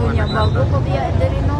Kunya bago ko biya diri no.